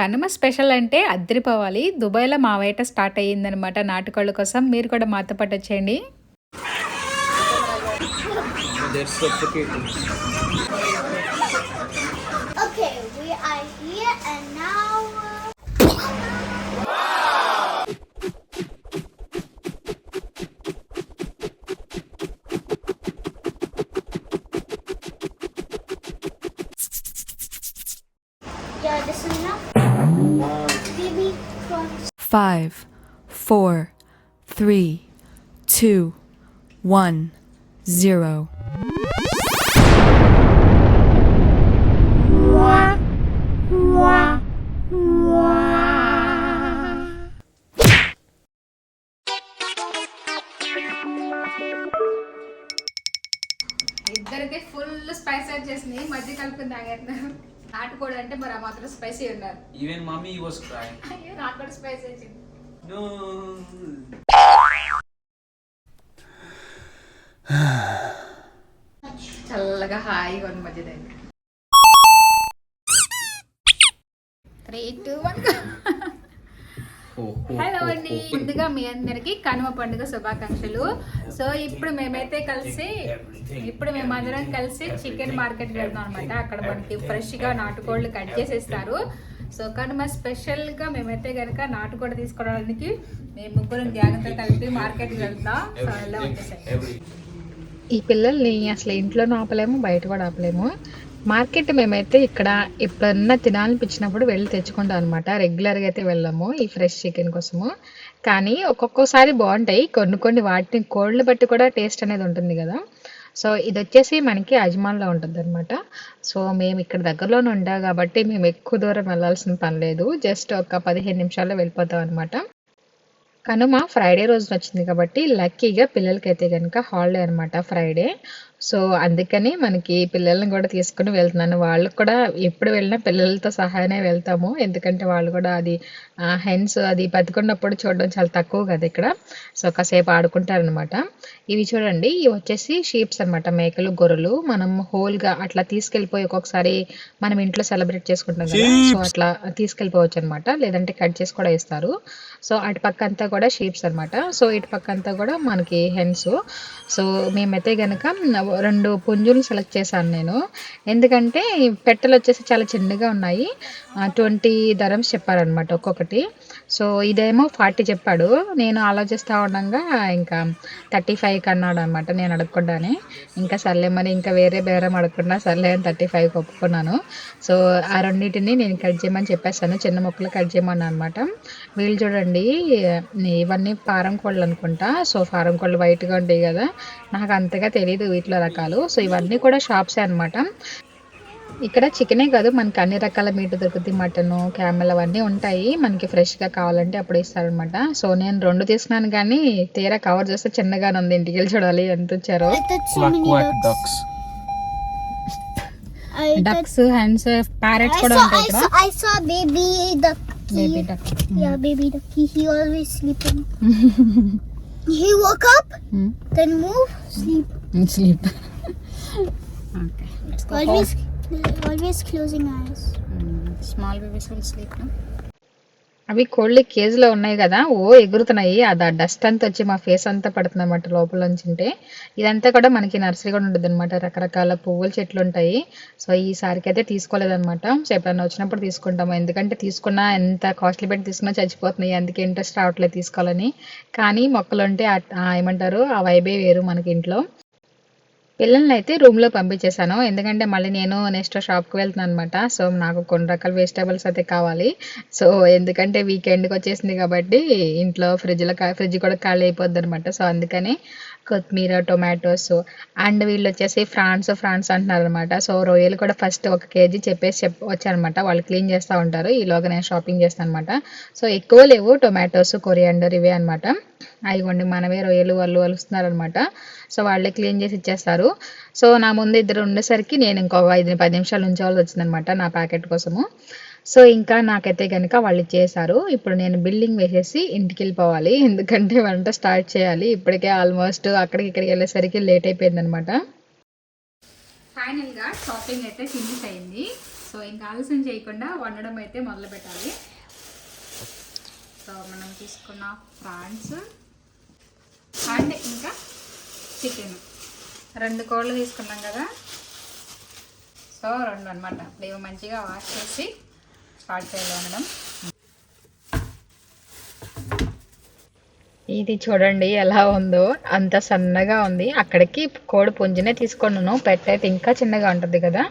Kanuma special అంటే అద్దరిపోవాలి. దుబాయ్లో మా వేట స్టార్ట్ అయ్యిందనమాట నాటుకోళ్ళ కోసం మీరు కూడా మాతో పాటు వచ్చేయండి. Five, four, three, two, one, zero. ఇద్దరికి ఫుల్ స్పైస్ వచ్చేసింది మధ్య కలుపుకుని తాగేస్తున్నారు నాటుకోడి అంటే మరి ఆ మాత్రం స్పైసీ ఉన్నారు was crying. అయ్యో నాకు కూడా స్పైస్ వచ్చింది. చల్లగా హాయిగా ఉంది మధ్య దగ్గర త్రీ టూ వన్ హలో అండి. ముందుగా మీ అందరికి కనుమ పండుగ శుభాకాంక్షలు. సో ఇప్పుడు మేమైతే కలిసి ఇప్పుడు మేమందరం కలిసి చికెన్ మార్కెట్కి వెళ్తాం అనమాట అక్కడ మనకి ఫ్రెష్గా నాటుకోళ్ళు కట్ చేసేస్తారు. సో కనుమ స్పెషల్గా మేమైతే కనుక నాటుకోడి తీసుకోవడానికి మేము ముగ్గురం గ్యాంగ్తో కలిపి మార్కెట్కి వెళ్తాం సో అలా వచ్చేసాయి. Every ఈ పిల్లల్ని అసలు ఇంట్లోనూ ఆపలేము బయట కూడా ఆపలేము. మార్కెట్ మేమైతే ఇక్కడ ఎప్పుడన్నా తినాలనిపించినప్పుడు వెళ్ళి తెచ్చుకుంటాం అనమాట రెగ్యులర్గా అయితే వెళ్ళాము ఈ ఫ్రెష్ చికెన్ కోసము. కానీ ఒక్కొక్కసారి బాగుంటాయి. కొన్ని కొన్ని వాటిని కోళ్ళు బట్టి కూడా టేస్ట్ అనేది ఉంటుంది కదా. సో ఇది వచ్చేసి మనకి అజ్మాన్లో ఉంటుంది అనమాట సో మేము ఇక్కడ దగ్గరలోనే ఉండా కాబట్టి మేము ఎక్కువ దూరం వెళ్ళాల్సిన పని లేదు. జస్ట్ ఒక పదిహేను నిమిషాల్లో వెళ్ళిపోతాం అనమాట కనుమ ఫ్రైడే రోజున వచ్చింది కాబట్టి లక్కీగా పిల్లలకైతే కనుక హాలిడే అనమాట ఫ్రైడే సో అందుకని మనకి పిల్లల్ని కూడా తీసుకుని వెళ్తున్నాను. వాళ్ళకి కూడా ఎప్పుడు వెళ్ళినా పిల్లలతో సహాయనే వెళ్తాము. ఎందుకంటే వాళ్ళు కూడా అది హెన్స్ అది బతుకున్నప్పుడు చూడడం చాలా తక్కువ కదా ఇక్కడ. సో కాసేపు ఆడుకుంటారనమాట ఇవి చూడండి ఇవి వచ్చేసి షీప్స్ అనమాట మేకలు గొర్రెలు. మనం హోల్గా అట్లా తీసుకెళ్ళిపోయి ఒక్కొక్కసారి మనం ఇంట్లో సెలబ్రేట్ చేసుకుంటాం కదా. సో అట్లా తీసుకెళ్ళిపోవచ్చు అనమాట లేదంటే కట్ చేసి కూడా ఇస్తారు సో అటు పక్క అంతా కూడా షీప్స్ అనమాట సో ఇటు పక్క అంతా కూడా మనకి హెన్స్ సో మేమైతే గనక రెండు పుంజులు సెలెక్ట్ చేశాను నేను. ఎందుకంటే పెట్టెలు వచ్చేసి చాలా చిన్నగా ఉన్నాయి. ట్వంటీ ధరమ్స్ చెప్పారనమాట ఒక్కొక్కటి. సో ఇదేమో ఫార్టీ చెప్పాడు. నేను ఆలోచిస్తూ ఉండగా ఇంకా థర్టీ ఫైవ్కి అన్నాడు అనమాట నేను అడగకుండానే. ఇంకా సర్లే మరి ఇంకా వేరే బేరం అడగకుండా సర్లే అని థర్టీ ఫైవ్కి ఒప్పుకున్నాను. సో ఆ రెండింటిని నేను కట్ చేయమని చెప్పేస్తాను చిన్న ముక్కలు కట్ చేయమని అనమాట వీళ్ళు చూడండి ఇవన్నీ ఫారం కోళ్ళు అనుకుంటా. సో ఫారం కోళ్ళు వైట్గా ఉంటాయి కదా. నాకు అంతగా తెలియదు వీటిలో రకాలు. సో ఇవన్నీ కూడా షాప్సే అనమాట ఇక్కడ చికెనే కాదు మనకి అన్ని రకాల మీట్ దొరుకుతుంది మటన్ క్యామెల్ అవన్నీ ఉంటాయి. మనకి ఫ్రెష్గా కావాలంటే అప్పుడు ఇస్తారనమాట సో నేను రెండు తీసుకున్నాను కానీ తీరా కవర్ చేస్తే చిన్నగానే ఉంది. ఇంటికి వెళ్ళి చూడాలి ఎంత వచ్చారో. డక్స్ హ్యాండ్స్ ప్యారెట్స్ కూడా ఉంటాయి ఇక్కడ. I saw baby ducky. Baby duck baby ducky. He always sleeping. he woke up, then move, sleep. Sleep okay Always, always closing eyes. Small babies will sleep అవి కోళ్ళు కేజీలో ఉన్నాయి కదా ఓ ఎగురుతున్నాయి. అది ఆ డస్ట్ అంతా వచ్చి మా ఫేస్ అంతా పడుతుంది అనమాట లోపల నుంచి ఉంటే. ఇదంతా కూడా మనకి నర్సరీ కూడా ఉంటుంది అనమాట రకరకాల పువ్వుల చెట్లు ఉంటాయి. సో ఈసారికి అయితే తీసుకోలేదన్నమాట. సో ఎప్పుడైనా వచ్చినప్పుడు తీసుకుంటాము. ఎందుకంటే తీసుకున్నా ఎంత కాస్ట్లీ పెట్టి తీసుకున్నా చచ్చిపోతున్నాయి. అందుకే ఇంట్రెస్ట్ రావట్లేదు తీసుకోవాలని. కానీ మొక్కలు ఉంటే ఏమంటారు? ఆ వైబే వేరు మనకి ఇంట్లో. పిల్లల్ని అయితే రూమ్లో పంపించేశాను. ఎందుకంటే మళ్ళీ నేను నెక్స్ట్ షాప్కి వెళ్తున్నాను అనమాట సో నాకు కొన్ని రకాల వెజిటేబుల్స్ అయితే కావాలి. సో ఎందుకంటే వీకెండ్కి వచ్చేసింది కాబట్టి ఇంట్లో ఫ్రిడ్జ్లో ఫ్రిడ్జ్ కూడా ఖాళీ అయిపోద్ది అనమాట సో అందుకని కొత్తిమీర టొమాటోస్ అండ్ వీళ్ళు వచ్చేసి ఫ్రాన్స్ ఫ్రాన్స్ అంటున్నారు అనమాట సో రొయ్యలు కూడా ఫస్ట్ ఒక కేజీ చెప్పేసి చెప్ వచ్చారనమాట వాళ్ళు క్లీన్ చేస్తూ ఉంటారు. ఈలోగా నేను షాపింగ్ చేస్తాను అనమాట సో ఎక్కువ లేవు టొమాటోస్ కొరియాండర్ ఇవే అనమాట అయిగోండి మనమే రొయ్యలు వాళ్ళు వలుస్తున్నారనమాట సో వాళ్ళే క్లీన్ చేసి ఇచ్చేస్తారు. సో నా ముందు ఇద్దరు ఉండేసరికి నేను ఇంకొక ఐదు పది నిమిషాలు ఉంచవలసి వచ్చిందనమాట నా ప్యాకెట్ కోసము. సో ఇంకా నాకైతే కనుక వాళ్ళు ఇచ్చేసారు ఇప్పుడు నేను బిల్డింగ్ వేసేసి ఇంటికి వెళ్ళిపోవాలి ఎందుకంటే వంట స్టార్ట్ చేయాలి. ఇప్పటికే ఆల్మోస్ట్ అక్కడికి ఇక్కడికి వెళ్ళేసరికి లేట్ అయిపోయింది అనమాట ఫైనల్గా షాపింగ్ అయితే ఫినిష్ అయింది. సో ఇంకా ఆలస్యం చేయకుండా వండడం అయితే మొదలు పెట్టాలి. సో మనం తీసుకున్న ఫ్రాన్స్ అండ్ ఇంకా చికెన్. రెండు కోళ్ళు తీసుకున్నాం కదా. సో రెండు అనమాట ఇవి మంచిగా వాష్ చేసి స్టార్ట్ చేయాలి ఇది చూడండి ఎలా ఉందో. అంత సన్నగా ఉంది. అక్కడికి కోడి పుంజునే తీసుకున్నాను. పెట్టయితే ఇంకా చిన్నగా ఉంటుంది కదా.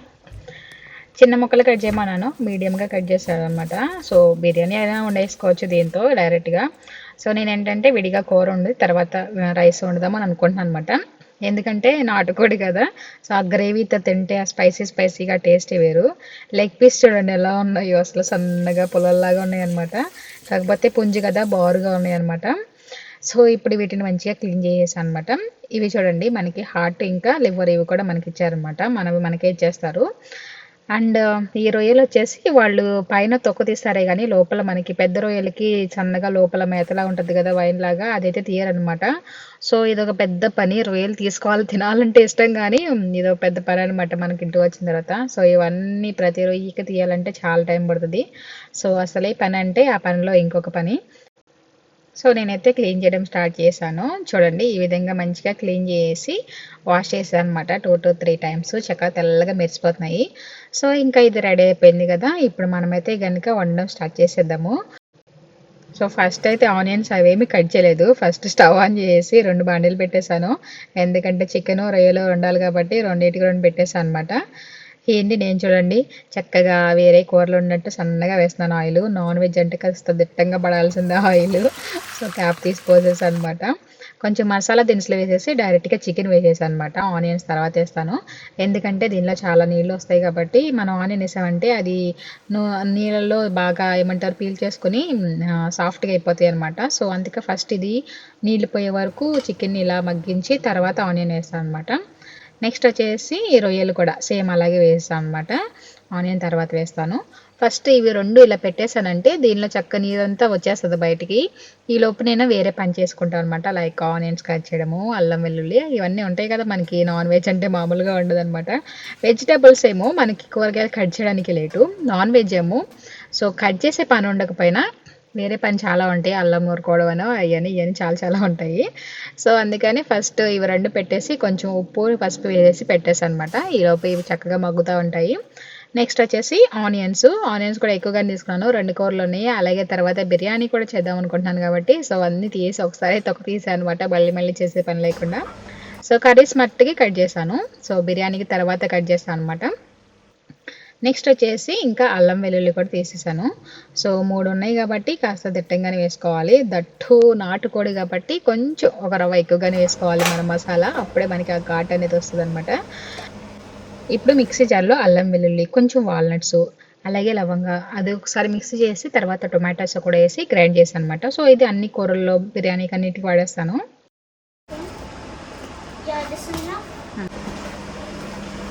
చిన్న ముక్కలు కట్ చేయమన్నాను. మీడియంగా కట్ చేశాను అనమాట సో బిర్యానీ అయినా వండేసుకోవచ్చు దీంతో డైరెక్ట్గా. సో నేను ఏంటంటే విడిగా కూర వండి తర్వాత రైస్ వండుదామని అనుకుంటున్నాను అనమాట ఎందుకంటే నాటుకోడి కదా. సో ఆ గ్రేవీతో తింటే ఆ స్పైసీ స్పైసీగా టేస్ట్ వేరు. లెగ్ పీస్ చూడండి ఎలా ఉన్నాయో. అసలు సన్నగా పొలల్లాగా ఉన్నాయి అనమాట కాకపోతే పుంజు కదా బారుగా ఉన్నాయన్నమాట. సో ఇప్పుడు వీటిని మంచిగా క్లీన్ చేసేసాను అనమాట ఇవి చూడండి మనకి హార్ట్ ఇంకా లివర్ ఇవి కూడా మనకి ఇచ్చారనమాట మనవి మనకే ఇచ్చేస్తారు. అండ్ ఈ రొయ్యలు వచ్చేసి వాళ్ళు పైన తొక్క తీస్తారే కానీ లోపల మనకి పెద్ద రొయ్యలకి సన్నగా లోపల మేతలా ఉంటుంది కదా వైన్ లాగా అదైతే తీయరనమాట సో ఇదొక పెద్ద పని. రొయ్యలు తీసుకోవాలి తినాలంటే ఇష్టం కానీ ఇదొక పెద్ద పని అనమాట మనకి ఇంటికి వచ్చిన తర్వాత. సో ఇవన్నీ ప్రతి రొయ్యకి తీయాలంటే చాలా టైం పడుతుంది. సో అసలే పని అంటే ఆ పనిలో ఇంకొక పని. సో నేనైతే క్లీన్ చేయడం స్టార్ట్ చేశాను. చూడండి ఈ విధంగా మంచిగా క్లీన్ చేసి వాష్ చేశాను అనమాట టూ టు త్రీ టైమ్స్. చక్కగా తెల్లగా మెరిసిపోతున్నాయి. సో ఇంకా ఇది రెడీ అయిపోయింది కదా ఇప్పుడు మనమైతే కనుక వండడం స్టార్ట్ చేసేద్దాము. సో ఫస్ట్ అయితే ఆనియన్స్ అవేమి కట్ చేయలేదు. ఫస్ట్ స్టవ్ ఆన్ చేసి రెండు బాండీలు పెట్టేశాను. ఎందుకంటే చికెను రొయ్యలు వండాలి కాబట్టి రెండింటికి రెండు పెట్టేశాను అనమాట ఏంటి నేను చూడండి చక్కగా వేరే కూరలు ఉన్నట్టు సన్నగా వేస్తున్నాను ఆయిల్. నాన్ వెజ్ అంటే కాస్త దిట్టంగా పడాల్సిందే ఆయిల్. సో క్యాప్ తీసి పోసేసాను అనమాట కొంచెం మసాలా దినుసులు వేసేసి డైరెక్ట్గా చికెన్ వేసేసాను అనమాట ఆనియన్స్ తర్వాత వేస్తాను. ఎందుకంటే దీనిలో చాలా నీళ్ళు వస్తాయి కాబట్టి మనం ఆనియన్ వేసామంటే అది నీళ్ళల్లో నీళ్ళలో బాగా ఏమంటారు పీల్ చేసుకుని సాఫ్ట్గా అయిపోతాయి అనమాట సో అందుకే ఫస్ట్ ఇది నీళ్ళు పోయే వరకు చికెన్ ఇలా మగ్గించి తర్వాత ఆనియన్ వేస్తాను అనమాట నెక్స్ట్ వచ్చేసి రొయ్యలు కూడా సేమ్ అలాగే వేస్తాను అనమాట ఆనియన్ తర్వాత వేస్తాను. ఫస్ట్ ఇవి రెండు ఇలా పెట్టేశానంటే దీనిలో చక్క నీరంతా వచ్చేస్తుంది బయటికి. ఈ లోపు నేను వేరే పని చేసుకుంటాను అనమాట లైక్ ఆనియన్స్ కట్ చేయడము అల్లం వెల్లుల్లి ఇవన్నీ ఉంటాయి కదా మనకి. నాన్ వెజ్ అంటే మామూలుగా ఉండదు అనమాట వెజిటేబుల్స్ ఏమో మనకి కూరగాయలు కట్ చేయడానికి లేటు. నాన్ వెజ్ ఏమో. సో కట్ చేసే పని ఉండకపోయినా వేరే పని చాలా ఉంటాయి. అల్లం నూరుకోవడం అనో అవన్నీ ఇవన్నీ చాలా చాలా ఉంటాయి. సో అందుకని ఫస్ట్ ఇవి రెండు పెట్టేసి కొంచెం ఉప్పు పసుపు వేసేసి పెట్టేసి అనమాట ఈలోపు ఇవి చక్కగా మగ్గుతూ ఉంటాయి. నెక్స్ట్ వచ్చేసి ఆనియన్స్. ఆనియన్స్ కూడా ఎక్కువగా తీసుకున్నాను. రెండు కూరలు ఉన్నాయి అలాగే తర్వాత బిర్యానీ కూడా చేద్దాం అనుకుంటున్నాను కాబట్టి సో అన్నీ తీసి ఒకసారి తొక్క తీసాను అనమాట మళ్ళీ మళ్ళీ చేసే పని లేకుండా. సో కర్రీస్ మట్టుకి కట్ చేశాను. సో బిర్యానీకి తర్వాత కట్ చేస్తాను అనమాట నెక్స్ట్ వచ్చేసి ఇంకా అల్లం వెల్లుల్లి కూడా తీసేసాను. సో మూడు ఉన్నాయి కాబట్టి కాస్త దిట్టంగానే వేసుకోవాలి. దట్టు నాటుకోడి కాబట్టి కొంచెం ఒక రవ్వ ఎక్కువగానే వేసుకోవాలి మన మసాలా. అప్పుడే మనకి ఆ ఘాట్ అనేది వస్తుంది అనమాట ఇప్పుడు మిక్సీ జార్లో అల్లం వెల్లుల్లి కొంచెం వాల్నట్స్ అలాగే లవంగా అది ఒకసారి మిక్సీ చేసి తర్వాత టొమాటోస్ కూడా వేసి గ్రైండ్ చేశాను అనమాట సో ఇది అన్ని కూరల్లో బిర్యానీకి అన్నిటికి వాడేస్తాను.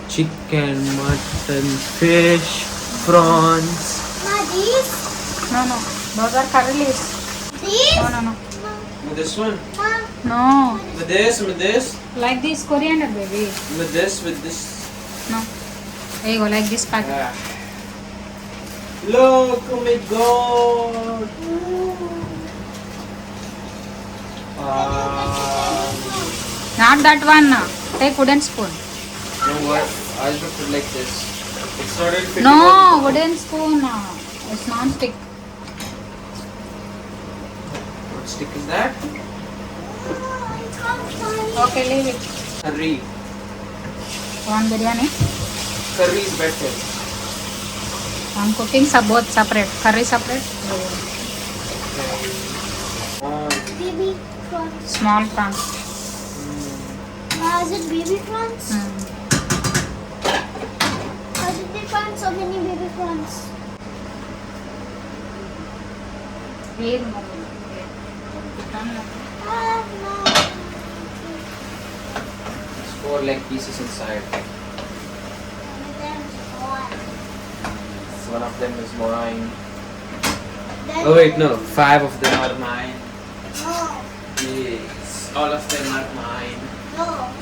chicken, mutton, fish, prawns. Ma, these? No, no. Those are curry leaves. These? No, no, no. With this one? No. With this, with this? Like this coriander, baby. With this, with this? No. There you go, like this packet. Yeah. Look, oh my god! Ah. Not that one. Take wooden spoon. You know what? I'll put it like this. It's not really No, wooden spoon. It's non-stick. What stick is that? it's all funny. Okay, leave it. Curry. One biryani. Curry is better. One cooking sub both separate. Curry separate. Baby prawns. Small prawns. Ma, is it baby prawns? Hmm. How did they so many baby prawns? Leave no. Ah, no. There's four leg pieces inside. One of them is gone. One of them mine. Oh wait, no. Five of them are mine. No, Yes. All of them are mine. no.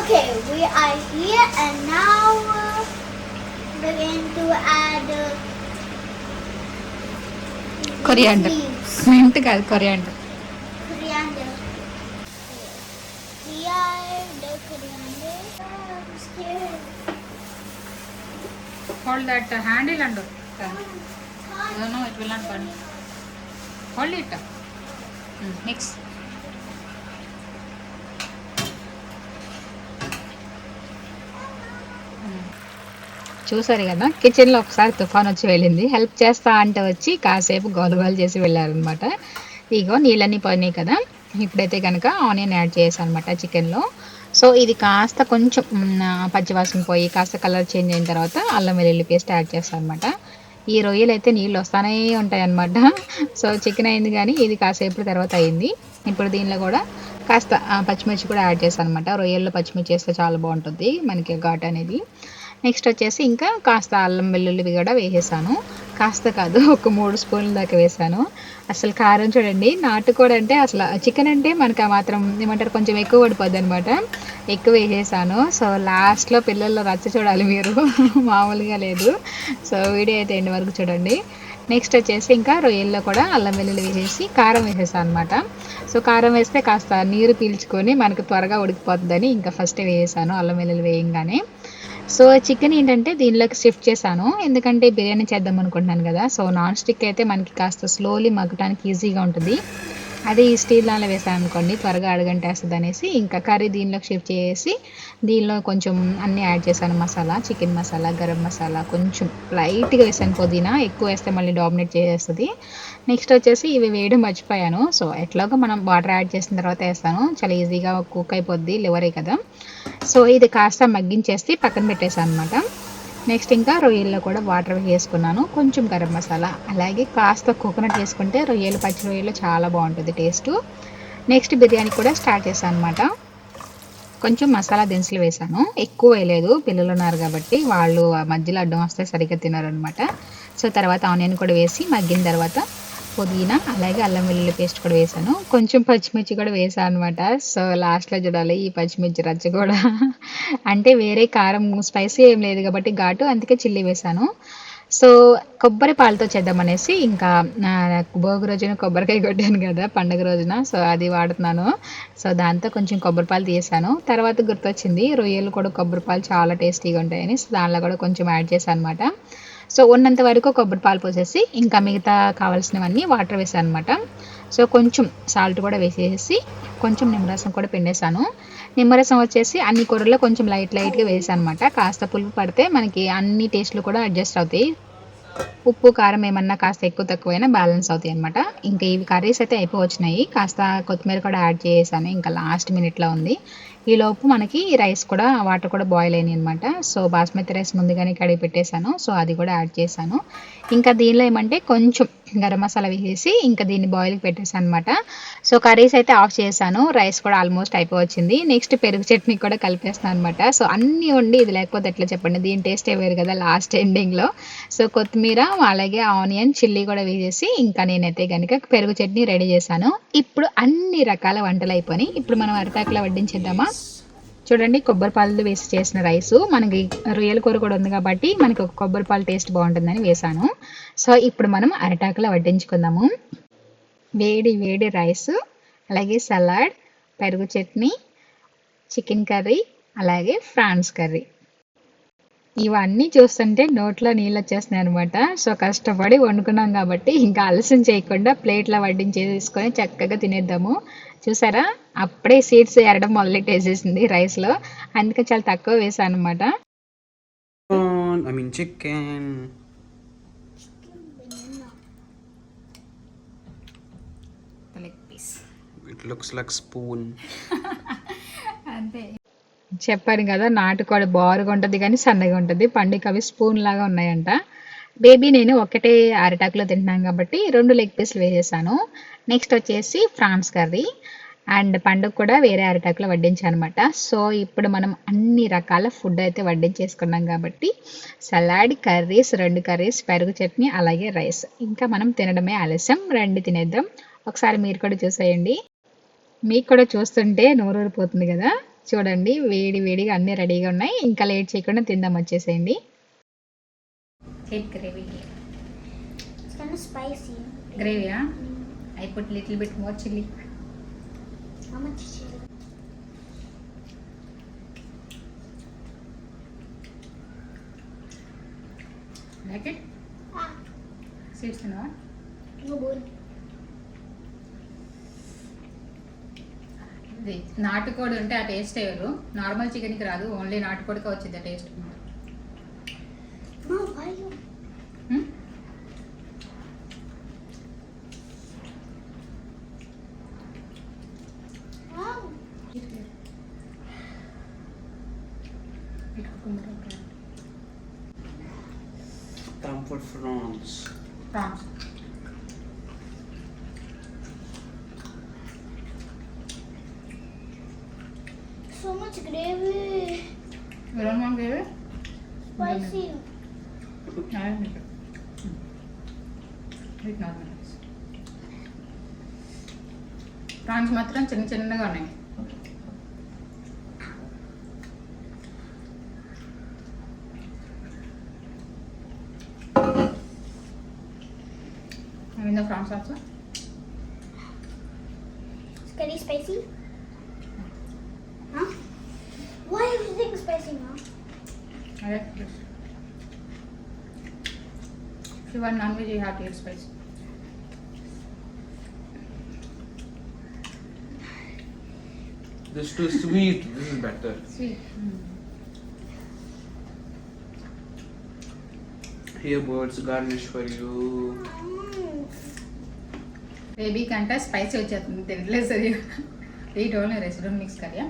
Okay, we are here and now we're going to add uh, coriander leaves. Mint కాదు coriander Coriander. Here the coriander. I'm scared. Hold that handle and no it will not burn hold it next చూసారు కదా? కిచెన్లో ఒకసారి తుఫాన్ వచ్చి వెళ్ళింది. Help చేస్తా అంటే వచ్చి కాసేపు గోలుగోలు చేసి వెళ్ళారనమాట ఇగో నీళ్ళన్నీ పోయినాయి కదా? ఇప్పుడైతే కనుక ఆనియన్ యాడ్ చేసాను అనమాట చికెన్లో. సో ఇది కాస్త కొంచెం పచ్చివాసన పోయి కాస్త కలర్ చేంజ్ అయిన తర్వాత అల్లం వెల్లుల్లి పేస్ట్ యాడ్ చేస్తాను అనమాట ఈ రొయ్యలు అయితే నీళ్ళు వస్తానే ఉంటాయి అనమాట సో చికెన్ అయింది కానీ ఇది కాసేపు తర్వాత అయింది. ఇప్పుడు దీనిలో కూడా కాస్త పచ్చిమిర్చి కూడా యాడ్ చేస్తాను అనమాట రొయ్యల్లో పచ్చిమిర్చి చేస్తే చాలా బాగుంటుంది. మనకి ఘాట్ అనేది. నెక్స్ట్ వచ్చేసి ఇంకా కాస్త అల్లం వెల్లుల్లి కూడా వేసేసాను. కాస్త కాదు ఒక మూడు స్పూన్ల దాకా వేసాను. అసలు కారం చూడండి నాటుకోడి అంటే అసలు చికెన్ అంటే మనకు ఆ మాత్రం ఏమంటారు కొంచెం ఎక్కువ పడిపోద్ది అనమాట ఎక్కువ వేసేసాను. సో లాస్ట్లో పిల్లల్లో రచ్చ చూడాలి మీరు. మామూలుగా లేదు. సో వీడియో అయితే ఎండ్ వరకు చూడండి. నెక్స్ట్ వచ్చేసి ఇంకా రొయ్యల్లో కూడా అల్లం వెల్లుల్లి వేసేసి కారం వేసేసాను అనమాట సో కారం వేస్తే కాస్త నీరు పీల్చుకొని మనకు త్వరగా ఉడికిపోతుందని ఇంకా ఫస్టే వేసేసాను అల్లం వెల్లుల్లి వేయంగానే. సో చికెన్ ఏంటంటే దీనిలోకి షిఫ్ట్ చేశాను. ఎందుకంటే బిర్యానీ చేద్దాం అనుకుంటున్నాను కదా. సో నాన్ స్టిక్ అయితే మనకి కాస్త స్లోలీ మగ్గటానికి ఈజీగా ఉంటుంది. అదే ఈ స్టీల్ దానిలో వేసాను అనుకోండి త్వరగా అడగంటేస్తుంది అనేసి ఇంకా కర్రీ దీనిలోకి షిఫ్ట్ చేసి దీనిలో కొంచెం అన్నీ యాడ్ చేశాను. మసాలా చికెన్ మసాలా గరం మసాలా కొంచెం లైట్గా వేసాను పుదీనా ఎక్కువ వేస్తే మళ్ళీ డామినేట్ చేసేస్తుంది. నెక్స్ట్ వచ్చేసి ఇవి వేయడం మర్చిపోయాను. సో ఎట్లాగో మనం వాటర్ యాడ్ చేసిన తర్వాత వేస్తాను. చాలా ఈజీగా కుక్ అయిపోద్ది లివరే కదా. సో ఇది కాస్త మగ్గించేసి పక్కన పెట్టేసాను అనమాట నెక్స్ట్ ఇంకా రొయ్యల్లో కూడా వాటర్ వేసుకున్నాను. కొంచెం గరం మసాలా అలాగే కాస్త కోకోనట్ వేసుకుంటే రొయ్యలు పచ్చి రొయ్యలు చాలా బాగుంటుంది టేస్ట్. నెక్స్ట్ బిర్యానీ కూడా స్టార్ట్ చేశాను అనమాట కొంచెం మసాలా దినుసులు వేసాను ఎక్కువ వేయలేదు పిల్లలు ఉన్నారు కాబట్టి వాళ్ళు మధ్యలో అడ్డం వస్తే సరిగ్గా తినరనమాట సో తర్వాత ఆనియన్ కూడా వేసి మగ్గిన తర్వాత పుదీనా అలాగే అల్లం వెల్లుల్లి పేస్ట్ కూడా వేసాను. కొంచెం పచ్చిమిర్చి కూడా వేసాను అనమాట సో లాస్ట్లో చూడాలి ఈ పచ్చిమిర్చి రచ్చ కూడా. అంటే వేరే కారం స్పైసీ ఏం లేదు కాబట్టి ఘాటు అందుకే చిల్లీ వేసాను. సో కొబ్బరి పాలతో చేద్దామనేసి ఇంకా భోగి రోజున కొబ్బరికాయ కొట్టాను కదా పండగ రోజున. సో అది వాడుతున్నాను. సో దాంతో కొంచెం కొబ్బరి పాలు తీసాను. తర్వాత గుర్తొచ్చింది రొయ్యలు కూడా కొబ్బరి పాలు చాలా టేస్టీగా ఉంటాయని. సో దానిలో కూడా కొంచెం యాడ్ చేశాను అనమాట సో ఉన్నంత వరకు కొబ్బరి పాలు పోసేసి ఇంకా మిగతా కావాల్సినవన్నీ వాటర్ వేసాను అనమాట సో కొంచెం సాల్ట్ కూడా వేసేసి కొంచెం నిమ్మరసం కూడా పిండేశాను. నిమ్మరసం వచ్చేసి అన్ని కూరల్లో కొంచెం లైట్ లైట్గా వేసాను అనమాట కాస్త పులుపు పడితే మనకి అన్ని టేస్ట్లు కూడా అడ్జస్ట్ అవుతాయి. ఉప్పు కారం ఏమన్నా కాస్త ఎక్కువ తక్కువైనా బ్యాలెన్స్ అవుతాయి అనమాట ఇంకా ఇవి కర్రీస్ అయితే అయిపోవచ్చినాయి. కాస్త కొత్తిమీర కూడా యాడ్ చేసాను. ఇంకా లాస్ట్ మినిట్లో ఉంది. ఈలోపు మనకి రైస్ కూడా వాటర్ కూడా బాయిల్ అయినాయి అనమాట సో బాస్మతి రైస్ ముందుగానే కడిగి పెట్టేశాను. సో అది కూడా యాడ్ చేశాను. ఇంకా దీనిలో ఏమంటే కొంచెం గరం మసాలా వేసేసి ఇంకా దీన్ని బాయిల్కి పెట్టేసాను అనమాట సో కర్రీస్ అయితే ఆఫ్ చేశాను. రైస్ కూడా ఆల్మోస్ట్ అయిపోవచ్చింది. నెక్స్ట్ పెరుగు చట్నీ కూడా కలిపేస్తాను అనమాట సో అన్నీ ఉండి ఇది లేకపోతే ఎట్లా చెప్పండి? దీని టేస్ట్ వేరు కదా లాస్ట్ ఎండింగ్లో సో కొత్తిమీర అలాగే ఆనియన్ చిల్లీ కూడా వేసేసి ఇంకా నేనైతే కనుక పెరుగు చట్నీ రెడీ చేశాను. ఇప్పుడు అన్ని రకాల వంటలు అయిపోయినాయి. ఇప్పుడు మనం అరిటాకులో వడ్డించేద్దామా? చూడండి కొబ్బరి పాలు వేసి చేసిన రైస్. మనకి రొయ్యల కూర కూడా ఉంది కాబట్టి మనకి ఒక కొబ్బరి పాలు టేస్ట్ బాగుంటుందని వేసాను. సో ఇప్పుడు మనం అరటాకులో వడ్డించుకుందాము. వేడి వేడి రైస్ అలాగే సలాడ్ పెరుగు చట్నీ చికెన్ కర్రీ అలాగే ఫ్రాన్స్ కర్రీ. ఇవన్నీ చూస్తుంటే నోట్లో నీళ్ళు వచ్చేస్తున్నాయి అనమాట సో కష్టపడి వండుకున్నాం కాబట్టి ఇంకా ఆలస్యం చేయకుండా ప్లేట్లో వడ్డించేసుకొని చక్కగా తినేద్దాము. చూసారా? అప్పుడే సీడ్స్ ఎరడం మొదలెట్టేసేసింది రైస్లో అందుకే చాలా తక్కువ వేసాను అనమాట I mean chicken. It looks like spoon. అంతే. చెప్పాను కదా నాటుకోడి బారుగా ఉంటుంది కానీ సన్నగా ఉంటుంది. పండుగ అవి స్పూన్ లాగా ఉన్నాయంట. బేబీ నేను ఒకటే అరిటాకులో తింటున్నాను కాబట్టి రెండు లెగ్ పీస్లు వేసేసాను. నెక్స్ట్ వచ్చేసి ఫ్రాన్స్ కర్రీ. అండ్ పండుగ కూడా వేరే అరిటాకులో వడ్డించాను అనమాట సో ఇప్పుడు మనం అన్ని రకాల ఫుడ్ అయితే వడ్డించేసుకున్నాం కాబట్టి సలాడ్ కర్రీస్ రెండు కర్రీస్ పెరుగు చట్నీ అలాగే రైస్ ఇంకా మనం తినడమే ఆలస్యం. రండి తినేద్దాం. ఒకసారి మీరు కూడా చూసేయండి. మీకు కూడా చూస్తుంటే నోరూరిపోతుంది కదా. చూడండి వేడి వేడిగా అన్నీ రెడీగా ఉన్నాయి. ఇంకా లేట్ చేయకుండా తిందాం వచ్చేసేయండి. Keep gravy. I put little bit more chili. How much chili? Like it? Ah, Sweets తినవా no good. ఇది నాటుకోడి ఉంటే ఆ టేస్ట్ వేరు నార్మల్ చికెన్కి రాదు ఓన్లీ నాటుకోడికి వచ్చింది ఆ టేస్ట్ ప్రాన్స్ మాత్రం చిన్న చిన్నగా ఉన్నాయి అయిందా prawns also It's getting spicy. Huh? Why everything spicy now? అదే If you want non-veg, you have to eat spicy. This too sweet. This is better. Sweet. Here, birds garnish for you. Mm. Baby కంటే spicy వచ్చేస్తుంది తినట్లేదు సరిగా eight only resident mix curry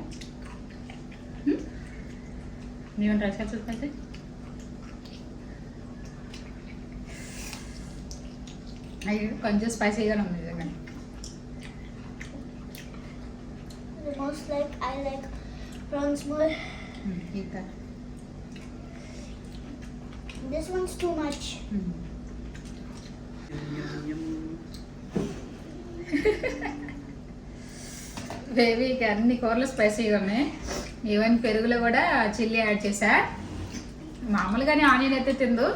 try చేస్తా spicy అయ్యి కొంచెం స్పైసీగానే ఉంది most like I like prawns more. ఇంకా This one's too much. Yum. బేబీకి అన్ని కూరలు స్పైసీగా ఉన్నాయి ఈవెన్ పెరుగులో కూడా చిల్లీ యాడ్ చేసా మామూలుగానే ఆనియన్ అయితే తిందు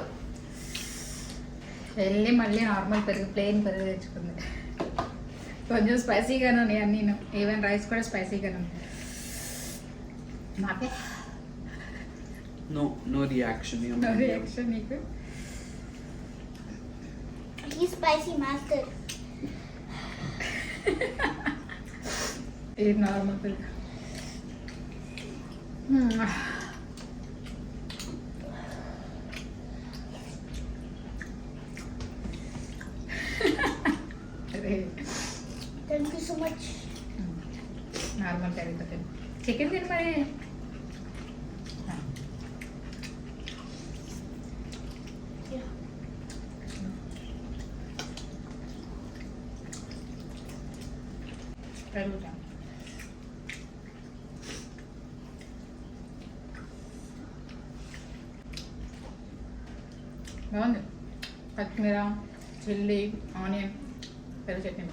వెళ్ళి మళ్ళీ నార్మల్ పెరుగు ప్లెయిన్ పెరుగు తెచ్చుకుంది కొంచెం స్పైసీగానే ఉన్నాయి అన్నీ ఈవెన్ రైస్ కూడా స్పైసీగానే ఉంది నాకే. Yum, no yum, yum. Reaction నీకు He's spicy master. ఇది నార్మల్ పెరుగు సో మచ్ నార్మల్ కర్రీతో తిను చికెన్ తిను మరి Yeah. పెరుగుతా బాగుంది కొత్తిమీర చిల్లీ ఆనియన్ పెరుగు చట్నీ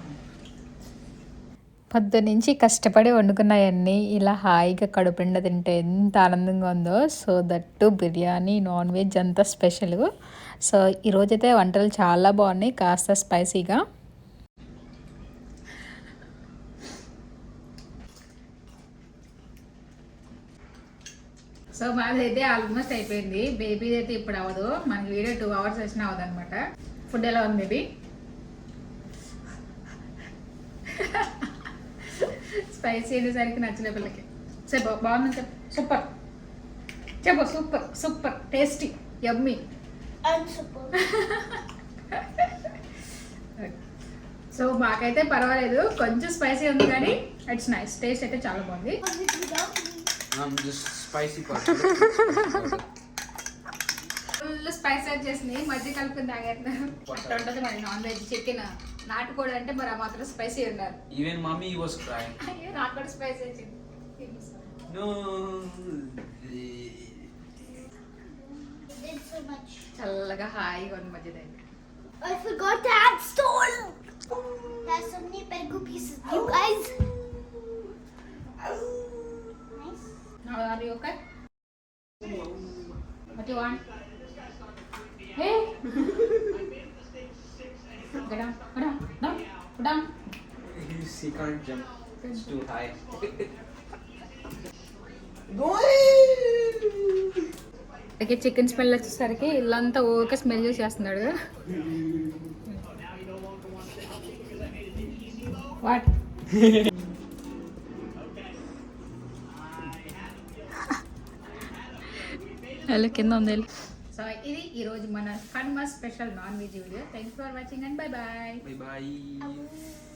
పొద్దునుంచి పొద్దు నుంచి కష్టపడి వండుకున్నాయన్నీ ఇలా హాయిగా కడుపుండ తింటే ఎంత ఆనందంగా ఉందో. So that biryani non veg అంతా స్పెషల్. సో ఈరోజైతే వంటలు చాలా బాగున్నాయి కాస్త స్పైసీగా. సో మాదైతే ఆల్మోస్ట్ అయిపోయింది. బేబీ అయితే ఇప్పుడు అవ్వదు. మనకి వీడియో టూ అవర్స్ వచ్చినా అవ్వదు అనమాట ఫుడ్ ఎలా ఉంది బేబీ? స్పైసీ అనేసరికి నచ్చిన పిల్లకి చెప్పు సూపర్ చెప్పు super super tasty yummy. So మాకైతే పర్వాలేదు కొంచెం స్పైసీ ఉంది కానీ ఇట్స్ నైస్ టేస్ట్ అయితే చాలా బాగుంది. ఫుల్ స్పైస్ యాడ్ చేసింది. మధ్య కలుపుకుని తాగేస్తున్నారు అట్లా ఉంటుంది మరి నాన్ వెజ్ చికెన్ నాటుకోడి అంటే మరి ఆ మాత్రం స్పైసీ ఉండాలి Even mommy was crying. అయ్యో నాకు కూడా స్పైసీ వచ్చింది. చల్లగా హాయిగా ఉంది మధ్య I forgot to add stone. There's so many Pergu pieces, you guys. Nice. Now are you okay? What do you want? Hey, he can't jump. It's too high. అలాగే chicken smell వచ్చేసరికి ఇల్లంతా okay smell చేసేస్తున్నాడు what Hello, కింద ఉంది. So ఇది ఈరోజు మన fun Mann special non veg video. Thank for watching and bye bye Bye bye.